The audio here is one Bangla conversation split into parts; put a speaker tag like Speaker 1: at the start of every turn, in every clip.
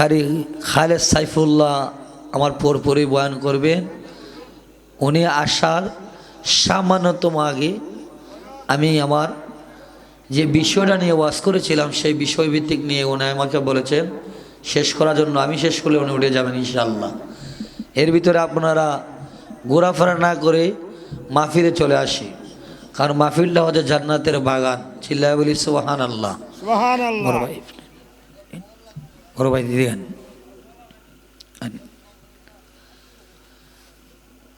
Speaker 1: খারি খালেদ সাইফুল্লাহ আমার পরপরই বয়ান করবেন উনি আসার সামান্যতম আগে আমি আমার যে বিষয়টা নিয়ে ওয়াজ করেছিলাম সেই বিষয়ভিত্তিক নিয়ে উনি আমাকে বলেছেন শেষ করার জন্য আমি শেষ করলে উনি উঠে যাবেন ইনশাল্লাহ এর ভিতরে আপনারা ঘোরাফেরা না করে মাহফিলে চলে আসি কারণ মাহফিলটা হচ্ছে জান্নাতের বাগান চিল্লায় বলি সোহান আল্লাহ বড় ভাই বড় ভাই দিদিগান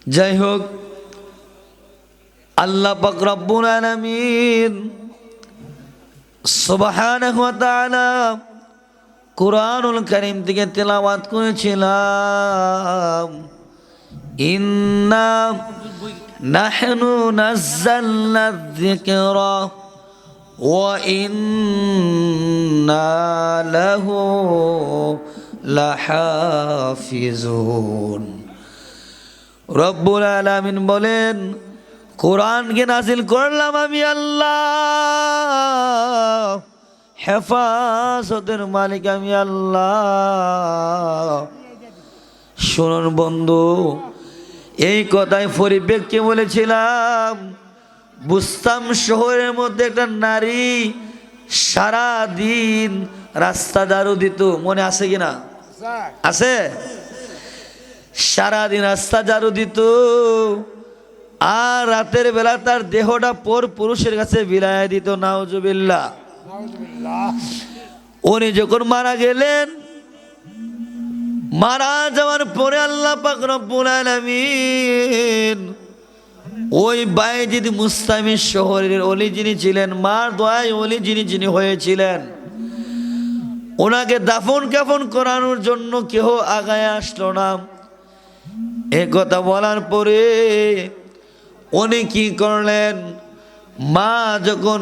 Speaker 1: যাই হোক আল্লাহ পাক রব্বুল আলামিন সুবহানাহু ওয়া তাআলা কুরআনুল কারীম থেকে তেলাওয়াত করেছিলাম ইন্না নাহনু নাযালনা যিকরা রব্বুল আলামিন বলেন, কোরআনকে নাজিল করলাম আমি আল্লাহ। হেফাজতের মালিক আমি আল্লাহ। শুনুন বন্ধু, এই কথায় পরিপ্রেক্ষে বলেছিলাম বুস্তাম শহরের মধ্যে একটা নারী সারা দিন রাস্তা দারু দিত। মনে আছে কিনা? আছে? সারাদিন রাস্তা ঝাড়ু দিত। আর রাতের বেলা তার দেহটা পর পুরুষের কাছে বিলায় দিত। নাউজুবিল্লা উনি যখন মারা গেলেন, মারা যাওয়ার পরে আল্লাহ পাক রব্বুল আলামিন ওই বাইজিদ মুস্তামির শহরের অলি যিনি ছিলেন, মার দোয়ায় অলি যিনি যিনি হয়েছিলেন, ওনাকে দাফন কাফন করানোর জন্য কেহ আগায় আসলো না। এ কথা বলার পরে উনি কি করলেন? মা যখন,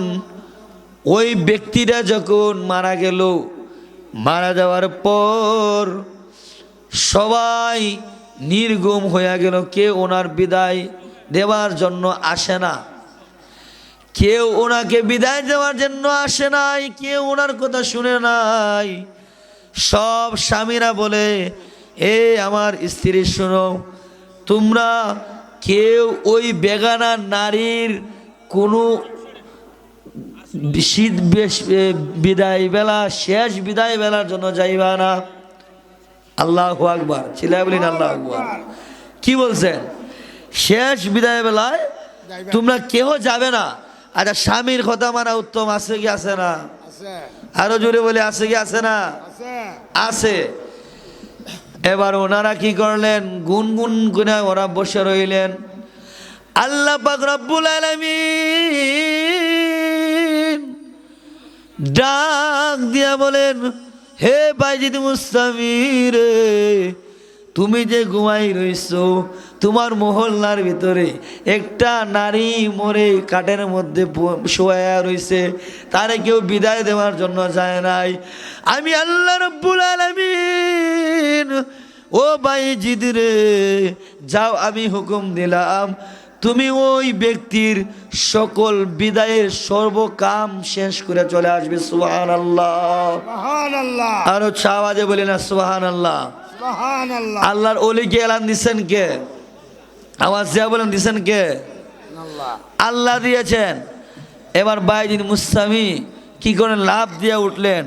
Speaker 1: ওই ব্যক্তিটা যখন মারা গেল, মারা যাওয়ার পর সবাই নির্গম হয়ে গেল কেউ ওনার বিদায়? দেওয়ার জন্য আসে না। কেউ ওনাকে বিদায় দেওয়ার জন্য আসে নাই, কেউ ওনার কথা শুনে নাই। সব স্বামীরা বলে, এ আমার স্ত্রী, শোনো, তোমরা কেউ ওই বেগানা নারীর কোনো শীত বিদায় বেলা, শেষ বিদায় বেলার জন্য যাইবা না। আল্লাহ আকবার বলিন আল্লাহ আকবার। কি বলছেন? শেষ বিদায় বেলায় তোমরা কেহ যাবে না। আচ্ছা স্বামীর কথা মানা উত্তম আছে কি আছে না? আরও জোরে বলে আছে কি আছে না? আছে। এবার ওনারা কি করলেন? গুনগুন করে ওরা বসে রইলেন। আল্লাহ পাক রব্বুল আলামিন ডাক দিয়া বলেন হে বাইজিদ মুস্তামির তুমি যে ঘুমাই রইছো তোমার মহল্লার ভিতরে একটা নারী মরে কাঠের মধ্যে শোয়া রইছে তারে কেউ বিদায় দেওয়ার জন্য যায় নাই। আমি আল্লাহ রব্বুল আলামিন ও বাইজিদ রে যাও আমি হুকুম দিলাম তুমি ওই ব্যক্তির সকল বিদায়ের সর্বকাম শেষ করে চলে আসবে সুহান আল্লাহ আরও আওয়াজে বলি না সুহান আল্লাহ আল্লাহর অলিকে এলান দিচ্ছেন কে? আওয়াজ দেওয়া বলেন দিচ্ছেন কে?
Speaker 2: আল্লাহ
Speaker 1: দিয়েছেন। এবার বাইদিন মুস্তামি কি করেন লাভ দিয়ে উঠলেন?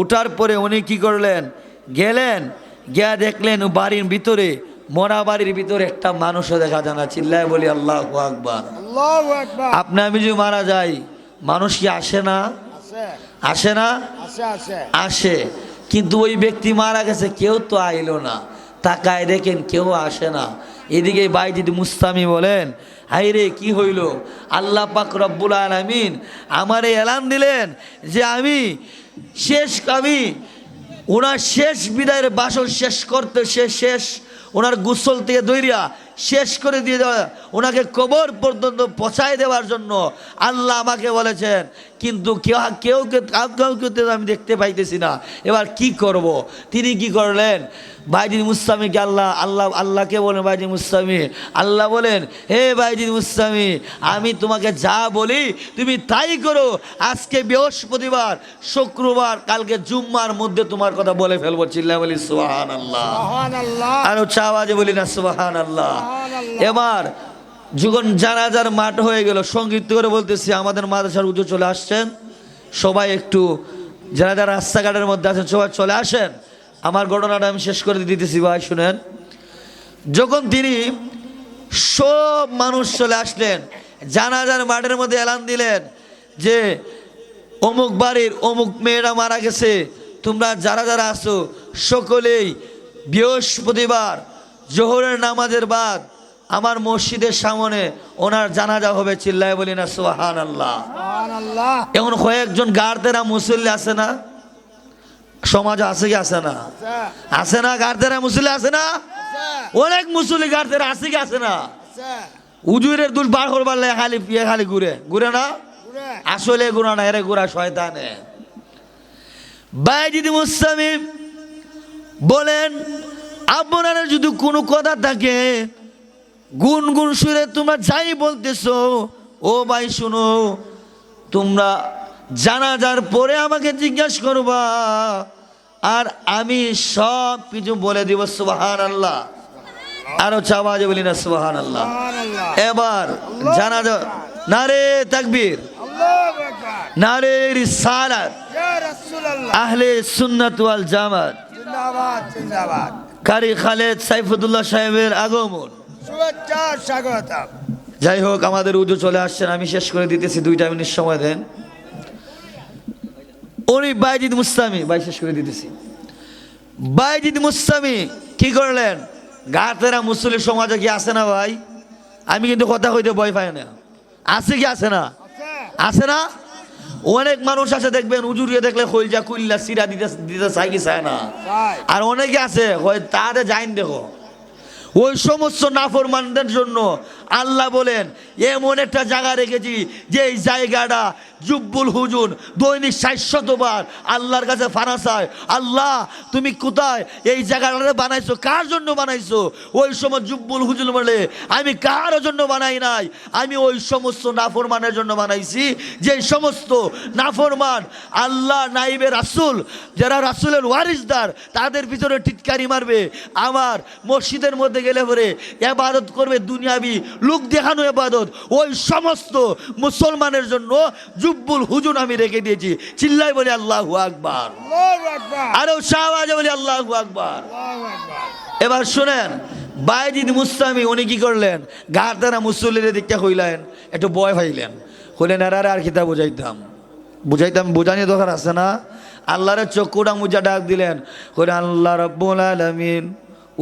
Speaker 1: উঠার পরে উনি কি করলেন? গেলেন গিয়া দেখলেন বাড়ির ভিতরে মরা বাড়ির ভিতরে একটা মানুষও দেখা যায় না। চিল্লায় বলি আল্লাহ আকবার। আপনি আমি যদি মারা যাই মানুষ কি আসে না? আসে। না? আসে। কিন্তু ওই ব্যক্তি মারা গেছে, কেউ তো আইলো না। তাকায় দেখেন কেউ আসে না। এদিকে বাইজিদ মুস্তামি বলেন হাই রে, কি হইল? আল্লাহ পাক রব্বুল আলামিন আমারে এলান দিলেন যে আমি শেষ, আমি ওনার শেষ বিদায়ের বাসন শেষ করতে শেষ শেষ ওনার গুসল থেকে দৈরিয়া শেষ করে দিয়ে দেওয়া, ওনাকে কবর পর্যন্ত পচায় দেওয়ার জন্য আল্লাহ আমাকে বলেছেন কিন্তু কেউ কেউ কেউ কাউ কাউ কেউ তো আমি দেখতে পাইতেছি না। এবার কি করব। তিনি কি করলেন? বাইদিন মুস্তামিকে আল্লাহ আল্লাহ আল্লাহকে বলেন বাইদিন মুস্তামি আল্লাহ বলেন হে বাইদিন মুস্তামি আমি তোমাকে যা বলি তুমি তাই করো। আজকে বৃহস্পতিবার শুক্রবার কালকে জুম্মার মধ্যে তোমার কথা বলে ফেলব। চিল্লা বলি সুহান আল্লাহ আর হচ্ছে আওয়াজে বলি না সুবাহান আল্লাহ এবার যখন জানাজার মাঠ হয়ে গেল সংগীত করে বলতেছি, আমাদের মাদ্রাসার উজু চলে আসছেন? সবাই একটু যারা যারা রাস্তাঘাটের মধ্যে আছেন, সবাই চলে আসেন? আমার ঘটনাটা আমি শেষ করে দিতেছি, ভাই, শুনেন। যখন তিনি সব মানুষ চলে আসলেন, জানাজার মাঠের মধ্যে এলান দিলেন যে, অমুক বাড়ির অমুক মেয়েরা মারা গেছে, তোমরা যারা যারা আছো, সকলেই বৃহস্পতিবার জোহরের নামাজের বাদ আমার মসজিদের সামনে ওনার জানাজা হবে চিল্লায় বলি না সোহান আল্লাহ এমন কয়েকজন গার্দেরা মুসল্লি আছে না? সমাজে আছে কি আছে না?
Speaker 2: আছে।
Speaker 1: না গার্দেরা মুসল্লি আছে না? অনেক মুসল্লি গার্দেরা আছে কি আছে না? উজুরের দুল বার করবার লাগে খালি পিয়ে খালি ঘুরে। ঘুরে না?
Speaker 2: ঘুরে।
Speaker 1: আসলে গুণা না এরে গুড়া শয়তানে। বাইজিদ মুস্তামি বলেন আপনারা যদি কোনো কথা থাকে গুন গুন সুরে তোমরা যাই বলতেছো। ও ভাই শুনো তোমরা জানাজার পরে আমাকে জিজ্ঞাসা করবা আর আমি সব কিছু বলে দিব সুবাহান আল্লাহ আরও চাওয়াজে বলি না সুবাহান আল্লাহ
Speaker 2: সুবহান আল্লাহ
Speaker 1: এবার জানাজা নারে তাকবীর। নারে রিসালাত। আহলে সুন্নাত ওয়াল জামাত। কারি খালেদ সাইফুদ্দুল্লাহ সাহেবের আগমন।
Speaker 2: শুভেচ্ছা
Speaker 1: যাই হোক আমাদের উজু চলে আসছেন আমি শেষ করে দিতেছি দুইটা মিনিট সময় দেন। উনি বাইজিদ মুস্তামি ভাই শেষ করে দিতেছি। বাইজিদ মুস্তামি কি করলেন? গাতেরা মুসলিম সমাজে কি আছে না ভাই? আমি কিন্তু কথা কইতে ভয় পাই না। আছে কি আছে না?
Speaker 2: আছে।
Speaker 1: না? অনেক মানুষ আছে দেখবেন উজুরিয়ে দেখলে কইলজা কুইল্লা সিরা দিতে দিতে চাই কি চায় না। আর অনেকে আছে তাদের যাইন দেখো। ওই সমস্ত নাফরমানদের জন্য আল্লাহ বলেন, এমন একটা জায়গা রেখেছি যে এই জায়গাটা জুব্বুল হুজুন দৈনিক ষাটশতবার আল্লাহর কাছে ফানা চায় আল্লাহ, তুমি কোথায়? এই জায়গাটা বানাইছো, কার জন্য বানাইছো? ওই সময় জুব্বুল হুজুর বলে, আমি কারও জন্য বানাই নাই, আমি ওই সমস্ত নাফরমানের জন্য বানাইছি যে সমস্ত নাফরমান আল্লাহ, নাইবে রাসুল, যারা রাসুলের ওয়ারিসদার, তাদের ভিতরে টিটকারি মারবে, আমার মসজিদের মধ্যে গেলে পরে এবাদত করবে দুনিয়াবি লোক দেখানো এবাদত। ওই সমস্ত মুসলমানের জন্য জুব্বুল হুজুন আমি রেখে দিয়েছি। চিল্লাই বলে আল্লাহু আকবার। আরও শাহবাজে বলে আল্লাহু আকবার। এবার শুনেন বাইজিদ মুস্তামি উনি কি করলেন? গার্দানা মুসল্লির দিকটা হইলেন একটু বয় ভাইলেন কইলেন আর আর কিতা বুঝাইতাম। বুঝাইতাম বুঝানি দরকার আছে না? আল্লাহরের চক্ষুটা মুজা ডাক দিলেন। কইলেন আল্লাহ রব্বুল আলামিন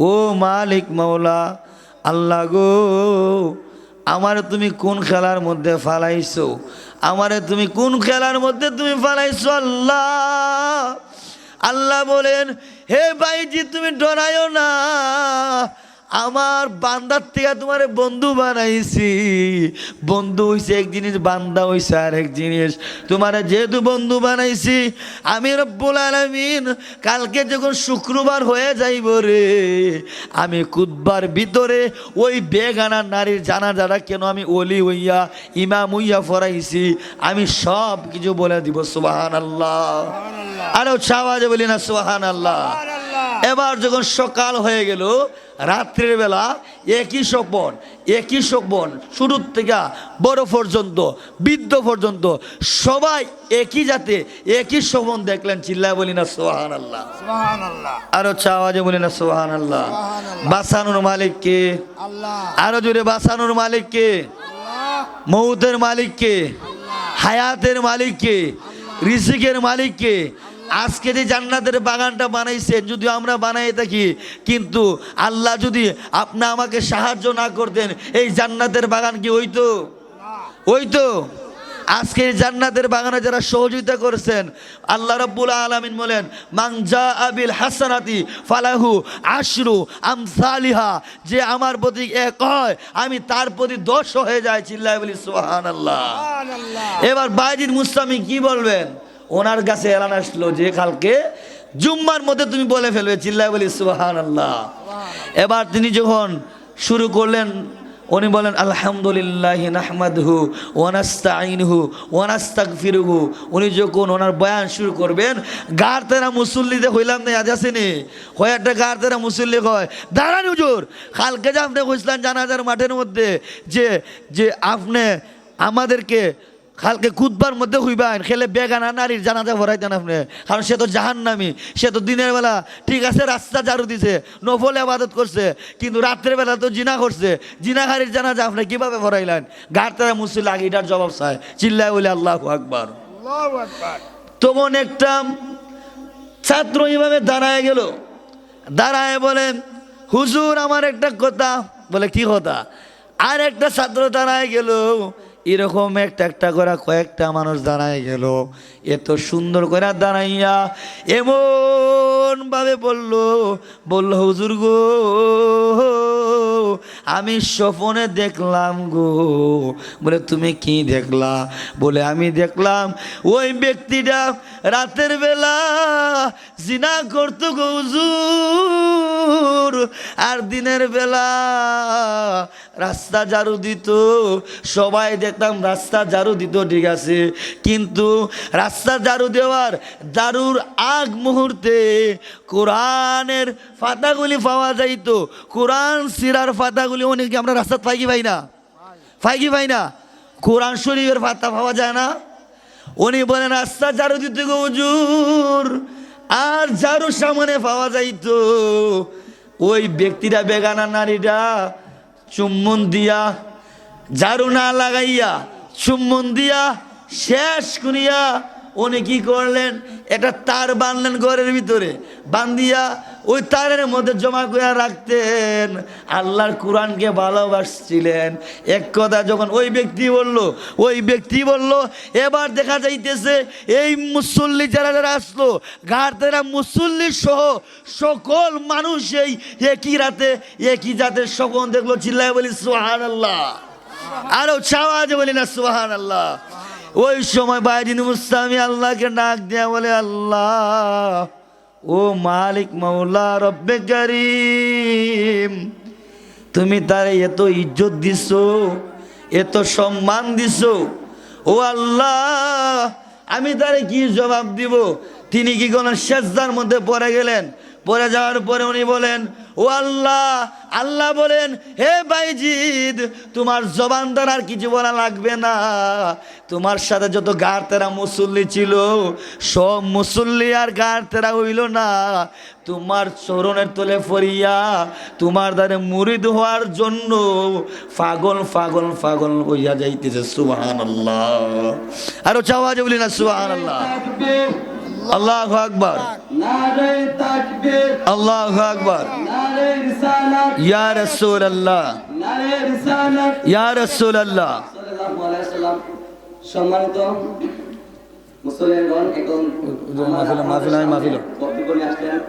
Speaker 1: ও মালিক মাওলা আল্লাহ গো, আমার তুমি কোন খেলার মধ্যে ফালাইছো? আমারে তুমি কোন খেলার মধ্যে তুমি ফালাইছো আল্লাহ? আল্লাহ বলেন, হে ভাইজি, তুমি ডরাইও না। আমার বান্দার থেকে তোমার বন্ধু বানাইছি। বন্ধু হইছে এক জিনিস, বান্দা হইছে আর এক জিনিস। তোমার যেহেতু বন্ধু বানাইছি, আমি রব্বুল আলামিন কালকে যখন শুক্রবার হয়ে যাইব রে, আমি কুদবার ভিতরে ওই বেগানা নারীর জানা যারা কেন আমি অলি হইয়া, ইমাম হইয়া ফরাইছি, আমি সব কিছু বলে দিব সুবাহান আল্লাহ আরও ছাওয়াজে বলি না সুবাহান আল্লাহ এবার যখন সকাল হয়ে গেল রাত্রের বেলা একই স্বপন একই স্বপন শুরুর থেকে বড় পর্যন্ত বৃদ্ধ পর্যন্ত সবাই একই জাতে একই স্বপন দেখলেন চিল্লায় বলি না সোহান আল্লাহ আরও চাওয়াজে বলি না সোহান আল্লাহ বাসানুর মালিক কে? আরও জোরে বাসানুর মালিক কে? মৌতের মালিক কে? হায়াতের মালিক কে? রিজিকের মালিক কে? আজকে যে জান্নাতের বাগানটা বানাইছেন যদি আমরা বানাই থাকি কিন্তু আল্লাহ যদি আপনি আমাকে সাহায্য না করতেন এই জান্নাতের বাগান কি ওই তো ওই তো আজকে জান্নাতের বাগানে যারা সহযোগিতা করছেন আল্লাহ রাব্বুল আলামিন বলেন মাংজা আবিল হাসানাতি ফালাহু আশরু আমসালিহা যে আমার প্রতি এক হয় আমি তার প্রতি দশ হয়ে যায় চিল্লায় বলি সুবহানাল্লাহ।
Speaker 2: সুবহানাল্লাহ।
Speaker 1: এবার বাইজিদ মুস্তামি কি বলবেন? ওনার কাছে এলান আসলো যে কালকে জুম্মার মধ্যে তুমি বলে ফেলবে চিল্লায় বলি সুবাহান আল্লাহ এবার তিনি যখন শুরু করলেন উনি বলেন আলহামদুলিল্লাহ নাহমাদহু ওয়ানাস্তাইনহু ওয়ানাস্তাগফিরুহু উনি যখন ওনার বয়ান শুরু করবেন গার তেরা মুসল্লিতে হইলাম না আজ আসেনি। হয় একটা গার তেরা মুসল্লি হয় দাঁড়ান হুজুর কালকে যে আপনি কইছিলেন জানাজার মাঠের মধ্যে যে যে আপনি আমাদেরকে কালকে কুদবার মধ্যে হইবেন খেলে বেগানা নারীর জানাজা ভরাইতেন আপনি। কারণ সে তো জাহান্নামি সে তো দিনের বেলা ঠিক আছে রাস্তা ঝাড়ু দিছে নফল আবাদত করছে কিন্তু রাত্রের বেলা তো জিনা করছে। জিনাহারির জানাজা আপনি কীভাবে ভরাইলেন? গার তারা মুসিল আগে এটার জবাব চায় চিল্লায় বলে আল্লাহ আকবার।
Speaker 2: আল্লাহু আকবার।
Speaker 1: তখন একটা ছাত্র এইভাবে দাঁড়ায় গেল। দাঁড়ায় বলে হুজুর আমার একটা কথা। বলে কি কথা? আর একটা ছাত্র দাঁড়ায় গেল। এরকম একটা একটা করে কয়েকটা মানুষ দাঁড়ায় গেল। এত সুন্দর করে দাঁড়াইয়া এমন ভাবে বলল বলল, হুজুর গো আমি স্বপনে দেখলাম গো। বলে, তুমি কি দেখলা? বলে, আমি দেখলাম ওই ব্যক্তিটা রাতের বেলা জিনা করতো গো হুজুর। আর দিনের বেলা রাস্তা ঝাড়ু দিত। সবাই দেখতাম রাস্তা ঝাড়ু দিত, ঠিক আছে। কিন্তু রাস্তা ঝাড়ু দেওয়ার ঝাড়ুর আগ মুহূর্তে কোরআনের ফাতাগুলি পাওয়া যাইতো। কোরআন সিরার ফাতাগুলি অনেকে আমরা রাস্তা পাই কি পাই না। পাই কি পাই না। কোরআন শরীফের ফাতা পাওয়া যায় না। উনি বলেন রাস্তা ঝাড়ু দিতে গো হুজুর। আর ঝাড়ু সামনে পাওয়া যাইতো। ওই ব্যক্তিটা বেগানা নারীটা চুম্বন দিয়া ঝাড়ু না লাগাইয়া, চুম্বন দিয়া শেষ করিয়া উনি কি করলেন? এটা তার বানলেন ঘরের ভিতরে। বান্দিয়া ওই তারের মধ্যে জমা করে রাখতেন। আল্লাহর কোরআনকে ভালোবাসছিলেন। এক কথা যখন ওই ব্যক্তি বলল, ওই ব্যক্তি বলল, এবার দেখা যাইতেছে এই মুসল্লি যারা যারা আসলো ঘাট তারা মুসল্লি সহ সকল মানুষ এই একই রাতে, একই জাতের সকল দেখল, চিল্লায় বলি সোহান আল্লাহ আরও চাওয়াজে বলি না সোহান আল্লাহ ওই সময় বাইদিন মুস্তামি আল্লাহকে ডাক দেয়া বলে, আল্লাহ, ও মালিক মাওলা রব্বে করিম, তুমি তার এত ইজ্জত দিছো, এত সম্মান দিছো। ও আল্লাহ, আমি তারে কি জবাব দিব? তিনি কি কোন সেজদার মধ্যে পড়ে গেলেন? পড়ে যাওয়ার পরে উনি বলেন, ও আল্লাহ আল্লাহ বলেন, হে বাইজিদ, তোমার জবান দ্বারা আর কিছু বলা লাগবে না। তোমার সাথে যত গার তেরা মুসল্লি ছিল, সব মুসল্লি আর গার তেরা হইল না। তোমার চরণের তলে ফরিয়া, তোমার দ্বারে মুরিদ হওয়ার জন্য ফাগল পাগল পাগল হইয়া যাইতেছে সুবাহান আল্লাহ আরও চাওয়া যে বলি না সুবাহান আল্লাহ আল্লাহ আকবর। আল্লাহ আকবর। ইয়া রসুল আল্লাহ ইয়া রসুল আল্লাহ
Speaker 3: সম্মানিত মুসলিমগণ এখন
Speaker 1: মাহফিল, মাহফিল,
Speaker 3: আসলেন।